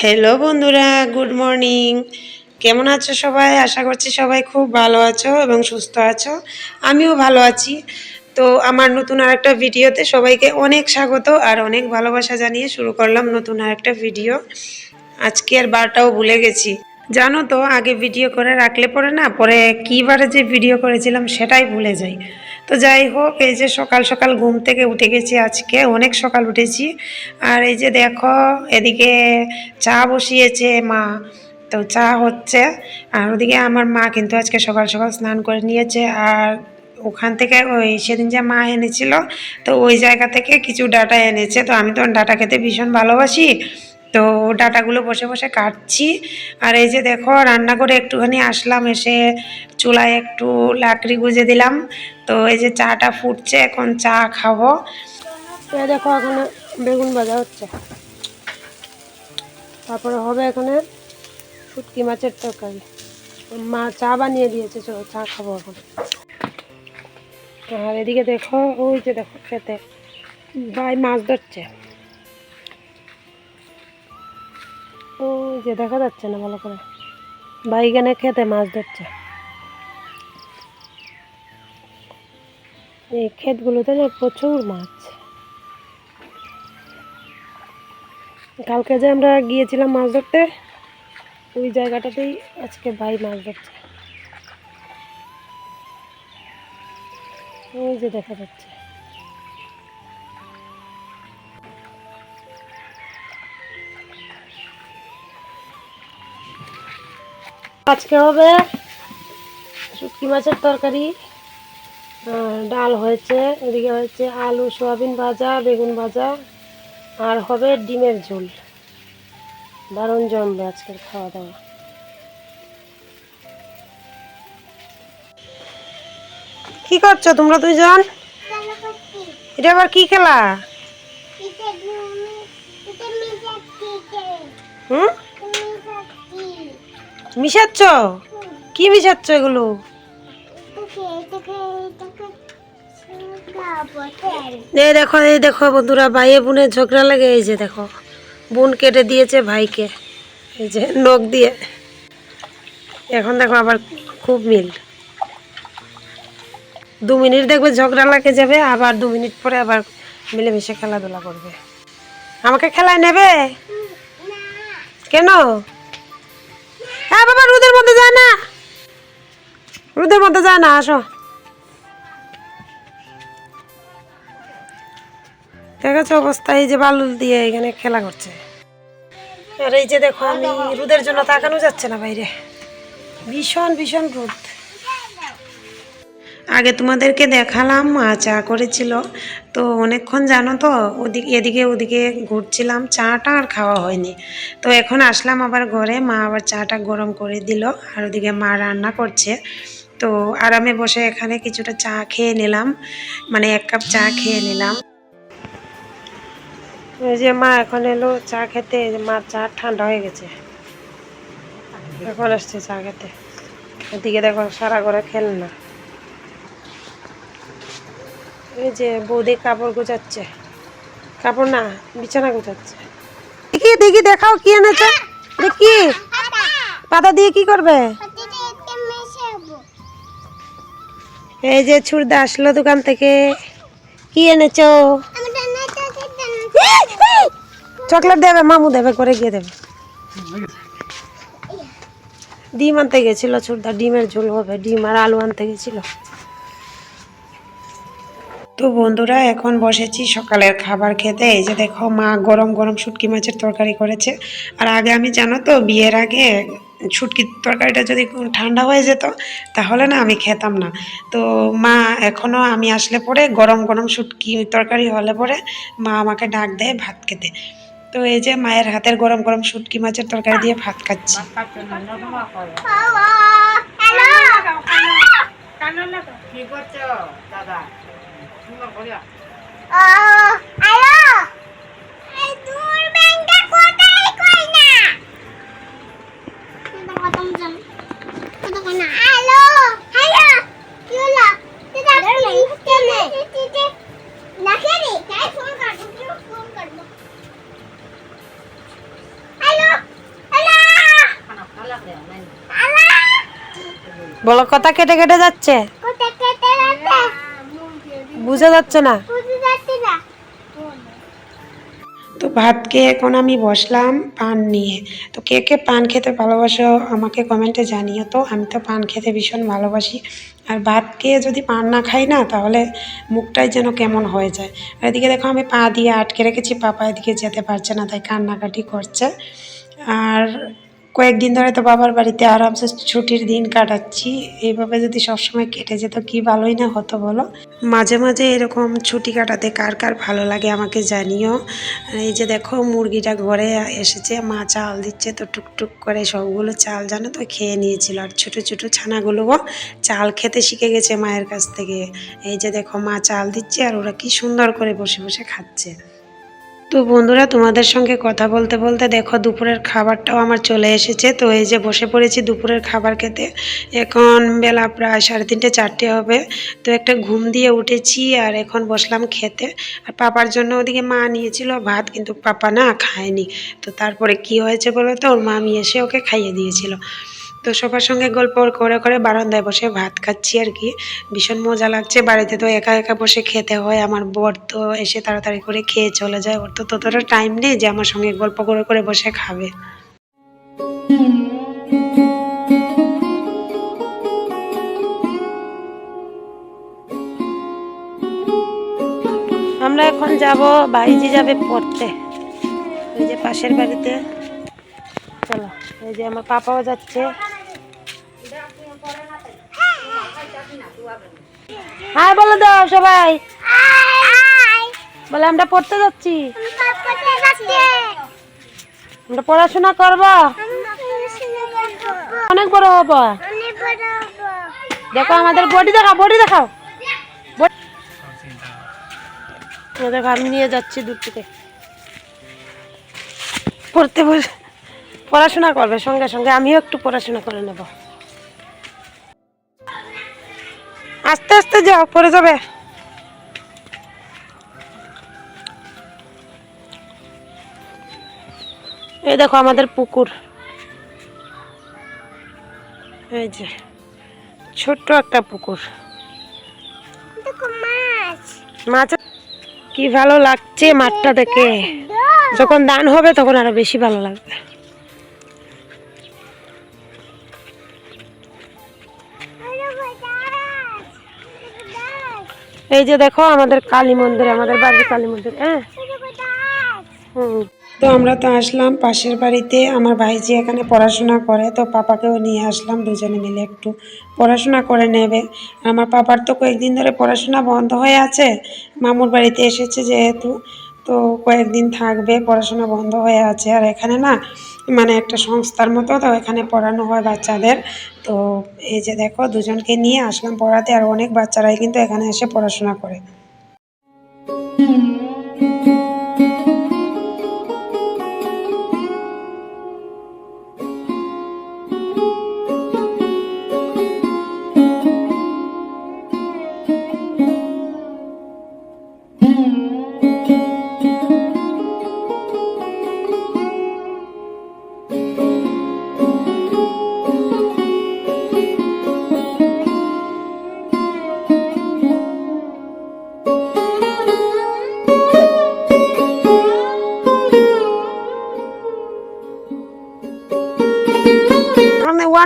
Hello বন্ধুরা good morning কেমন আছো সবাই? আশা করছি সবাই খুব ভালো আছো এবং সুস্থ আছো। আমিও ভালো আছি। তো আমার নতুন আরেকটা ভিডিওতে সবাইকে অনেক স্বাগত আর অনেক ভালোবাসা জানিয়ে শুরু করলাম নতুন আরেকটা ভিডিও। আজকে আর বারটাও ভুলে গেছি। জানো তো, আগে ভিডিও করে রাখলে পরে না, পরে কীবারে যে ভিডিও করেছিলাম, সেটাই ভুলে যাই। তো যাই হোক, এই যে সকাল সকাল ঘুম থেকে উঠে গেছি আজকে, অনেক সকাল উঠেছি। আর এই যে দেখো, এদিকে চা বসিয়েছে মা, তো চা হচ্ছে। আর ওদিকে আমার মা কিন্তু আজকে সকাল সকাল স্নান করে নিয়েছে। আর ওখান থেকে ওই সেদিন যে মা এনেছিল, তো ওই জায়গা থেকে কিছু ডাটা এনেছে। তো আমি তো ডাটা খেতে ভীষণ ভালোবাসি। তো ডাটাগুলো বসে বসে কাটছি। আর এই যে দেখো, রান্না করে একটুখানি আসলাম, এসে চুলায় একটু লাকড়ি গুজে দিলাম। তো এই যে চাটা ফুটছে, এখন চা খাব। দেখো, এখানে বেগুন ভাজা হচ্ছে। তারপরে হবে এখানে শুটকি মাছের তরকারি। মা চা বানিয়ে দিয়েছে চা খাব এখন। আর এদিকে দেখো, ওই যে দেখো খেতে। ভাই মাছ ধরছে। ওই যে দেখা যাচ্ছে না ভালো করে। এখানে খেতে মাছ ধরছে। এই ক্ষেতগুলোতে না প্রচুর মাছ। কালকে যে আমরা গিয়েছিলাম মাছ ধরতে, ওই জায়গাটাতেই আজকে ভাই মাছ ধরছে। ওই যে দেখা যাচ্ছে। আজকে হবে শুটকি মাছের তরকারি ডাল হয়েছে এদিকে হয়েছে আলু সয়াবিন ভাজা বেগুন ভাজা আর হবে ডিমের ঝোল। দারুণ জমবে আজকের খাওয়া দাওয়া কি করছ তোমরা দুইজন? এটা আবার কি খেলা? হুম? মিশাচ্ছ কি মিশাচ্ছ এগুলো এই দেখো এই দেখো বন্ধুরা ভাইয়ে বোনের ঝগড়া লাগে এই যে দেখো বোন কেটে দিয়েছে ভাইকে এই যে নখ দিয়ে এখন দেখো আবার খুব মিল দু মিনিট দেখবে ঝগড়া লাগে যাবে আবার দু মিনিট পরে আবার মিলেমিশে খেলাধুলা করবে আমাকে খেলায় নেবে কেন হ্যাঁ বাবা, রোদের মধ্যে যায় না। রোদের মধ্যে যায় না, আসো। দেখেছ অবস্থা? এই যে বালুল দিয়ে এখানে খেলা করছে। আর এই যে দেখো, আমি রোদের জন্য তাকানো যাচ্ছে না বাইরে। ভীষণ ভীষণ রোদ। আগে তোমাদেরকে দেখালাম, মা চা করেছিল। তো অনেকক্ষণ জানো তো, ওদিকে এদিকে ওদিকে ঘুরছিলাম, চাটা আর খাওয়া হয়নি। তো এখন আসলাম আবার ঘরে, মা আবার চাটা গরম করে দিল, আর ওদিকে মা রান্না করছে। তো আরামে বসে এখানে কিছুটা চা খেয়ে নিলাম মানে এক কাপ চা খেয়ে নিলাম। এই যে মা এখন এলো চা খেতে মা চা ঠান্ডা হয়ে গেছে। এখন আসছে চা খেতে। এদিকে দেখো সারা ঘরে খেলনা। এই যে বৌদি কাপড় গোছাচ্ছে। কাপড় না, বিছানা গোছাচ্ছে। দেখি দেখি, দেখাও কি এনেছো। দেখি। পাতা দিয়ে কি করবে? এই যে ছুরদা আসলো দোকান থেকে। কি এনেছো? চকলেট দেবে, মামু দেবে, করে গিয়ে দেবে। ডিম আনতে গেছিল ছুরদা ডিমের ঝোল হবে, ডিম আর আলু আনতে গেছিল। তো বন্ধুরা এখন বসেছি সকালের খাবার খেতে এই যে দেখো মা গরম গরম শুটকি মাছের তরকারি করেছে আর আগে আমি জানো তো বিয়ের আগে শুটকির তরকারিটা যদি ঠান্ডা হয়ে যেত তাহলে না আমি খেতাম না তো মা এখনও আমি আসলে পরে গরম গরম শুটকি তরকারি হলে পরে মা আমাকে ডাক দেয় ভাত খেতে তো এই যে মায়ের হাতের গরম গরম শুটকি মাছের তরকারি দিয়ে ভাত খাচ্ছি Hello. বলো কথা কেটে কেটে যাচ্ছে? বুঝা যাচ্ছে না। তো ভাত খেয়ে এখন আমি বসলাম পান নিয়ে। তো কে কে পান খেতে ভালোবাসো আমাকে কমেন্টে জানিও তো। আমি তো পান খেতে ভীষণ ভালোবাসি। আর ভাত খেয়ে যদি পান না খাই না তাহলে মুখটাই যেন কেমন হয়ে যায়। আর এদিকে দেখো আমি পা দিয়ে আটকে রেখেছি পাপা এদিকে যেতে পারছে না তাই কান্নাকাটি করছে। আর কয়েকদিন ধরে তো বাবার বাড়িতে আরামসে ছুটির দিন কাটাচ্ছি। এইভাবে যদি সবসময় কেটে যেত, কি ভালোই না হতো বলো? মাঝে মাঝে এরকম ছুটি কাটাতে কার কার ভালো লাগে আমাকে জানিও। এই যে দেখো, মুরগিটা ঘরে এসেছে, মা চাল দিচ্ছে তো টুকটুক করে সবগুলো চাল জানো তো খেয়ে নিয়েছিল। আর ছোটো ছোটো ছানাগুলোও চাল খেতে শিখে গেছে মায়ের কাছ থেকে। এই যে দেখো, মা চাল দিচ্ছে আর ওরা কি সুন্দর করে বসে বসে খাচ্ছে। তো বন্ধুরা, তোমাদের সঙ্গে কথা বলতে বলতে দেখো দুপুরের খাবারটাও আমার চলে এসেছে। তো এই যে বসে পড়েছি দুপুরের খাবার খেতে। এখন বেলা প্রায় সাড়ে তিনটে, চারটে হবে। তো একটা ঘুম দিয়ে উঠেছি আর এখন বসলাম খেতে। আর পাপার জন্য ওদিকে মা নিয়েছিল ভাত, কিন্তু পাপা না খায়নি। তো তারপরে কি হয়েছে বলো তো? ওর মামি এসে ওকে খাইয়ে দিয়েছিল। তো সবার সঙ্গে গল্প করে করে বারান্দায় বসে ভাত খাচ্ছি আর কি। ভীষণ মজা লাগছে। বাড়িতে তো একা একা বসে খেতে হয়। আমার বর তো এসে তাড়াতাড়ি করে খেয়ে চলে যায়। ওর তো ততটা টাইম নেই যে আমার সঙ্গে গল্প করে করে বসে খাবে। আমরা এখন যাব ভাইজি যাবে পড়তে। এই যে পাশের বাড়িতে। চলো, এই যে আমার পাপাও যাচ্ছে। হ্যাঁ বলে দাও সবাই। বলে আমরা পড়তে যাচ্ছি। আমরা পড়াশোনা করব। অনেক বড় হব। দেখো আমাদের বডি দেখাও বডি দেখাও। দেখো আমি নিয়ে যাচ্ছি দূর থেকে। পড়তে বসে পড়াশোনা করবে সঙ্গে সঙ্গে আমিও একটু পড়াশোনা করে নেব। আস্তে আস্তে যাও পড়ে যাবে। এই দেখো আমাদের পুকুর। এই যে ছোট্ট একটা পুকুর। মাছ। কি ভালো লাগছে মাঠটা দেখে। যখন দান হবে তখন আরও বেশি ভালো লাগবে। এই যে দেখো আমাদের কালী মন্দির, আমাদের বাড়ির কালী মন্দির হ্যাঁ? তো আমরা তো আসলাম পাশের বাড়িতে, আমার ভাইজি এখানে পড়াশোনা করে, তো পাপাকেও নিয়ে আসলাম দুজনে মিলে একটু পড়াশোনা করে নেবে। আমার পাপার তো কয়েকদিন ধরে পড়াশোনা বন্ধ হয়ে আছে, মামুর বাড়িতে এসেছে যেহেতু। তো কয়েকদিন থাকবে, পড়াশোনা বন্ধ হয়ে আছে। আর এখানে না মানে একটা সংস্থার মতো তো এখানে পড়ানো হয় বাচ্চাদের। তো এই যে দেখো, দুজনকে নিয়ে আসলাম পড়াতে, আর অনেক বাচ্চারাই কিন্তু এখানে এসে পড়াশোনা করে।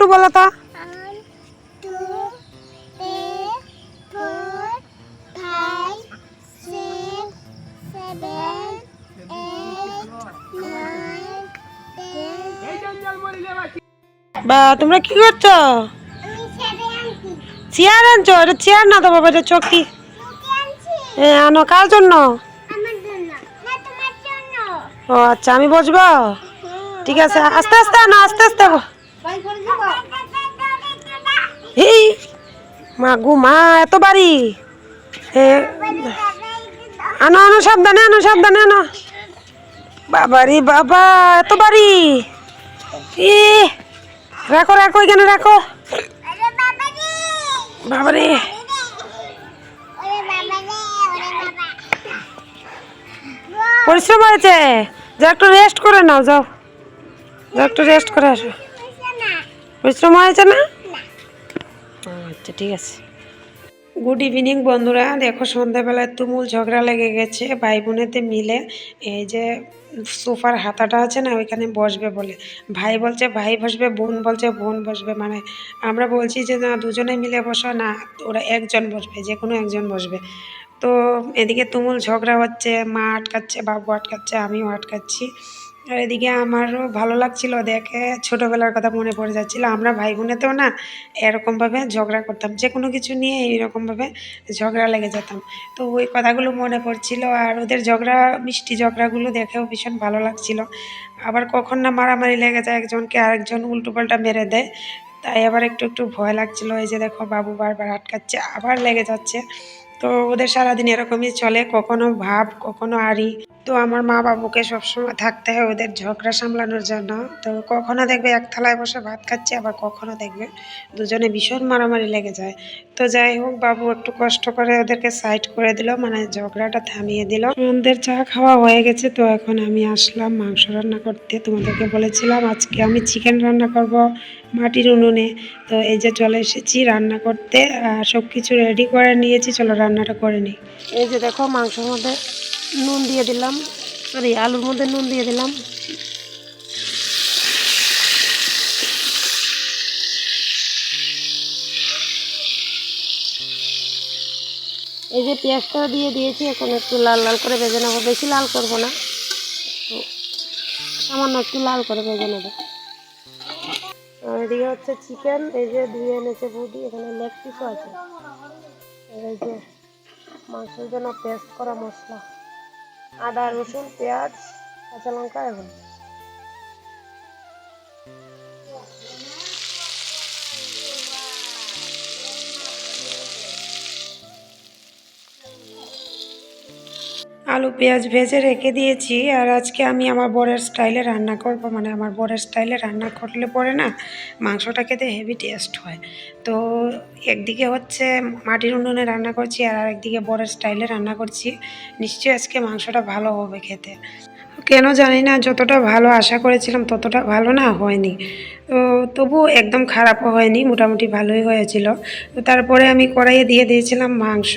টু বলো তো। বা, তোমরা কি করছ? চেয়ার আনছো? এটা চেয়ার না তো, বাবা, এটা চকি। হ্যাঁ আনো, কার জন্য? ও আচ্ছা আমি বসবো? ঠিক আছে, আস্তে আস্তে আনো, আস্তে আস্তে। এই মা গু মা এত বাড়ি। এ, আনো আনো সাবধানে আনো সাবধানে আনো। বাবারি বাবা এত বাড়ি। এ রাখো রাখো এখানে রাখো। বাবারে। পরিশ্রম হয়েছে। যা একটু রেস্ট করে নাও যাও। যা একটু রেস্ট করে আসো। পরিশ্রম হয়েছে না? আচ্ছা ঠিক আছে। গুড ইভিনিং বন্ধুরা। দেখো, সন্ধ্যাবেলায় তুমুল ঝগড়া লেগে গেছে। ভাই বোনেতে মিলে এই যে সোফার হাতাটা আছে না, ওইখানে বসবে বলে। ভাই বলছে, ভাই বসবে, বোন বলছে, বোন বসবে। মানে আমরা বলছি যে, না, দুজনে মিলে বসো, না, ওরা একজন বসবে যে কোনো একজন বসবে। তো এদিকে তুমুল ঝগড়া হচ্ছে, মা আটকাচ্ছে, বাবু আটকাচ্ছে, আমিও আটকাচ্ছি। আর এদিকে আমারও ভালো লাগছিল, দেখে ছোটোবেলার কথা মনে পড়ে যাচ্ছিল। আমরা ভাই বোনেতেও না এরকমভাবে ঝগড়া করতাম যে কোনো কিছু নিয়ে এইরকমভাবে ঝগড়া লেগে যেতাম। তো ওই কথাগুলো মনে পড়ছিল আর ওদের ঝগড়া, মিষ্টি ঝগড়াগুলো দেখেও ভীষণ ভালো লাগছিল। আবার কখন না মারামারি লেগে যায়, একজনকে আরেকজন উল্টো পাল্টা মেরে দেয়, তাই আবার একটু একটু ভয় লাগছিল। এই যে দেখো, বাবু বারবার আটকাচ্ছে, আবার লেগে যাচ্ছে। তো ওদের সারাদিন এরকমই চলে, কখনো ভাব, কখনো আড়ি। তো আমার মা বাবুকে সবসময় থাকতে হয় ওদের ঝগড়া সামলানোর জন্য। তো কখনো দেখবে এক থালায় বসে ভাত খাচ্ছে, আবার কখনো দেখবে দুজনে ভীষণ মারামারি লেগে যায়। তো যাই হোক, বাবু একটু কষ্ট করে ওদেরকে সাইড করে দিল মানে ঝগড়াটা থামিয়ে দিল। আমাদের চা খাওয়া হয়ে গেছে, তো এখন আমি আসলাম মাংস রান্না করতে। তোমাদেরকে বলেছিলাম, আজকে আমি চিকেন রান্না করব মাটির উনুনে। তো এই যে চলে এসেছি রান্না করতে, আর সব কিছু রেডি করে নিয়েছি, চলো রান্নাটা করে নিই। এই যে দেখো মাংসের মধ্যে নুন দিয়ে দিলাম। সরি আলুর মধ্যে নুন দিয়ে দিলাম। এই যে পেঁয়াজটা দিয়ে দিয়েছি, এখন একটু লাল লাল করে ভেজে নেব। বেশি লাল করব না সামান্য একটু লাল করে ভেজে নেব। এদিকে হচ্ছে চিকেন, এই যে ধুয়ে এনেছে বৌদি, এখানে লেগ পিসও আছে। এই যে মাংসের জন্য পেস্ট করা মশলা। আদা রসুন পেঁয়াজ কাঁচা লঙ্কা এবং আলু, পেঁয়াজ ভেজে রেখে দিয়েছি আর আজকে আমি আমার বরের স্টাইলে রান্না করব। মানে আমার বরের স্টাইলে রান্না করলে পরে না মাংসটা খেতে হেভি টেস্ট হয়। তো একদিকে হচ্ছে মাটির উনুনে রান্না করছি আর আরেকদিকে বরের স্টাইলে রান্না করছি। নিশ্চয়ই আজকে মাংসটা ভালো হবে খেতে। কেন জানি না, যতটা ভালো আশা করেছিলাম ততটা ভালো না হয়নি। তো তবু একদম খারাপও হয়নি, মোটামুটি ভালোই হয়েছিল। তো তারপরে আমি কড়াইয়ে দিয়ে দিয়েছিলাম মাংস।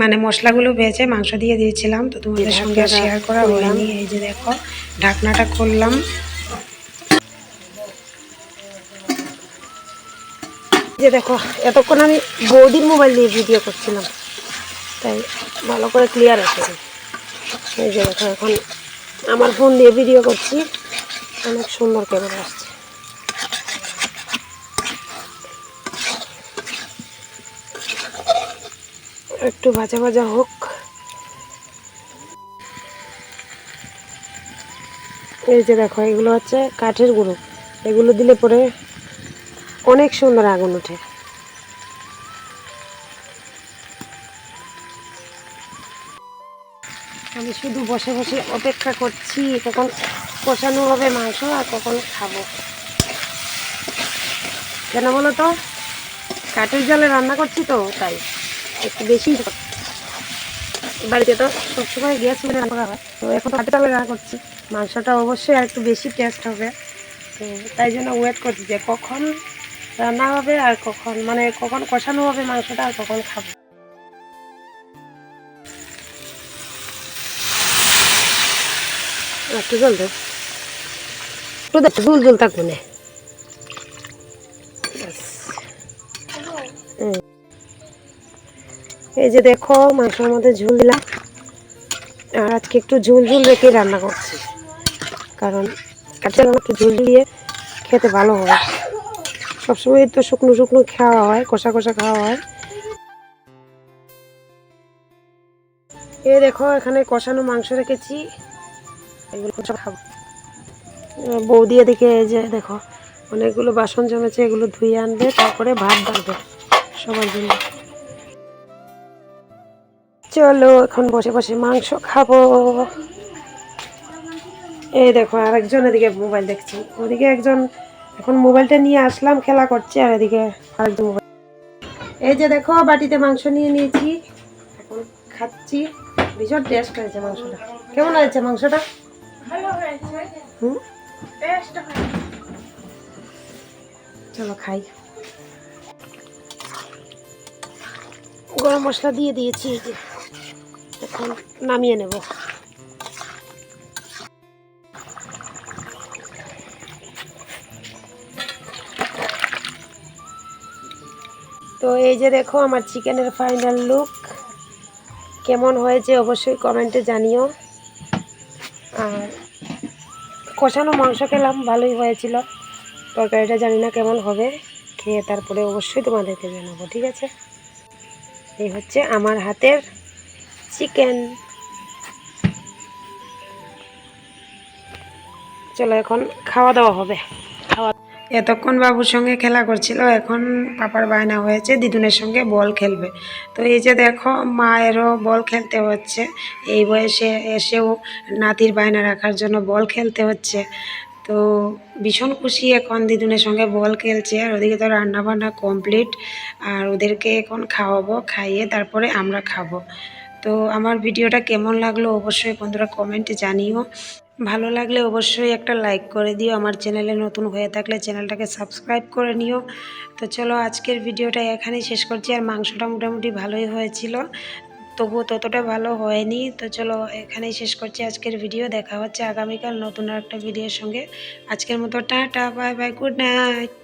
মানে মশলাগুলো ভেজে মাংস দিয়ে দিয়েছিলাম তো তোমাদের সঙ্গে শেয়ার করা হয়নি। এই যে দেখো ঢাকনাটা খুললাম। এই যে দেখো এতক্ষণ আমি বৌদির মোবাইল দিয়ে ভিডিও করছিলাম তাই ভালো করে ক্লিয়ার আছে। এই যে দেখো এখন আমার ফোন দিয়ে ভিডিও করছি। অনেক সুন্দর ক্যামেরা আসছে। একটু ভাজা ভাজা হোক। এই যে দেখো, এগুলো হচ্ছে কাঠের গুঁড়ো। এগুলো দিলে পরে অনেক সুন্দর আগুন ওঠে। আমি শুধু বসে বসে অপেক্ষা করছি, কখন কষানো হবে মাংস আর কখন খাব। কেন বলো তো? কাঠের জলে রান্না করছি তো, তাই। একটু বেশি বাড়িতে তো সবসময় গ্যাস মেরে রান্না করা হয়। তো এখন জলে রান্না করছি। মাংসটা অবশ্যই আর একটু বেশি টেস্ট হবে। তো তাই জন্য ওয়েট করছি যে কখন রান্না হবে আর কখন মানে কখন কষানো হবে মাংসটা আর কখন খাব। একটু জল দেব একটু দেখ জল জল থাকব এই যে দেখো, মাংসের মধ্যে ঝুল দিলাম। আর আজকে একটু ঝুল ঝুল রেখে রান্না করছি। কারণ একটু ঝুল দিয়ে খেতে ভালো হয়। সবসময় তো শুকনো শুকনো খাওয়া হয়, কষা কষা খাওয়া হয়। এ দেখো, এখানে কষানো মাংস রেখেছি। এগুলো সব খাব। বৌদি এদিকে এই যে দেখো, অনেকগুলো বাসন জমেছে, এগুলো ধুয়ে আনবে, তারপরে ভাত বাড়বে সবার জন্য। চলো এখন বসে বসে মাংস খাব। এই দেখো আরেকজন এদিকে মোবাইল দেখছি। ওদিকে একজন এখন মোবাইলটা নিয়ে আসলাম খেলা করছে আর এদিকে আরেকজন মোবাইল। এই যে দেখো বাটিতে মাংস নিয়ে নিয়েছি। এখন খাচ্ছি। ভীষণ টেস্ট হয়েছে মাংসটা। কেমন হয়েছে মাংসটা? হুম? চলো খাই। গরম মশলা দিয়ে দিয়েছি এই যে। এখন নামিয়ে নেব। তো এই যে দেখো আমার চিকেনের ফাইনাল লুক। কেমন হয়েছে অবশ্যই কমেন্টে জানিও। আর কষানো মাংস খেলাম, ভালোই হয়েছিল। তরকারিটা জানি না কেমন হবে, খেয়ে তারপরে অবশ্যই তোমাদেরকে জানাব, ঠিক আছে? এই হচ্ছে আমার হাতের চিকেন। চলো এখন খাওয়া দাওয়া হবে। খাওয়া এতক্ষণ বাবুর সঙ্গে খেলা করছিল, এখন পাপার বায়না হয়েছে, দিদুনের সঙ্গে বল খেলবে। তো এই যে দেখো, মায়েরও বল খেলতে হচ্ছে। এই বয়সে এসেও নাতির বায়না রাখার জন্য বল খেলতে হচ্ছে। তো ভীষণ খুশি এখন দিদুনের সঙ্গে বল খেলছে, আর ওদিকে তো রান্নাবান্না কমপ্লিট, আর ওদেরকে এখন খাওয়াবো, খাইয়ে তারপরে আমরা খাব। তো আমার ভিডিওটা কেমন লাগল অবশ্যই বন্ধুরা কমেন্টে জানিও। ভালো লাগলে অবশ্যই একটা লাইক করে দিও। আমার চ্যানেলে নতুন হয়ে থাকলে চ্যানেলটাকে সাবস্ক্রাইব করে নিও। তো চলো আজকের ভিডিওটা এখানেই শেষ করছি। আর মাংসটা মোটামুটি ভালোই হয়েছিল, তবুও ততটা ভালো হয়নি। তো চলো এখানেই শেষ করছি আজকের ভিডিও। দেখা হচ্ছে আগামীকাল নতুন আর একটা ভিডিওর সঙ্গে। আজকের মতো tata bye bye good night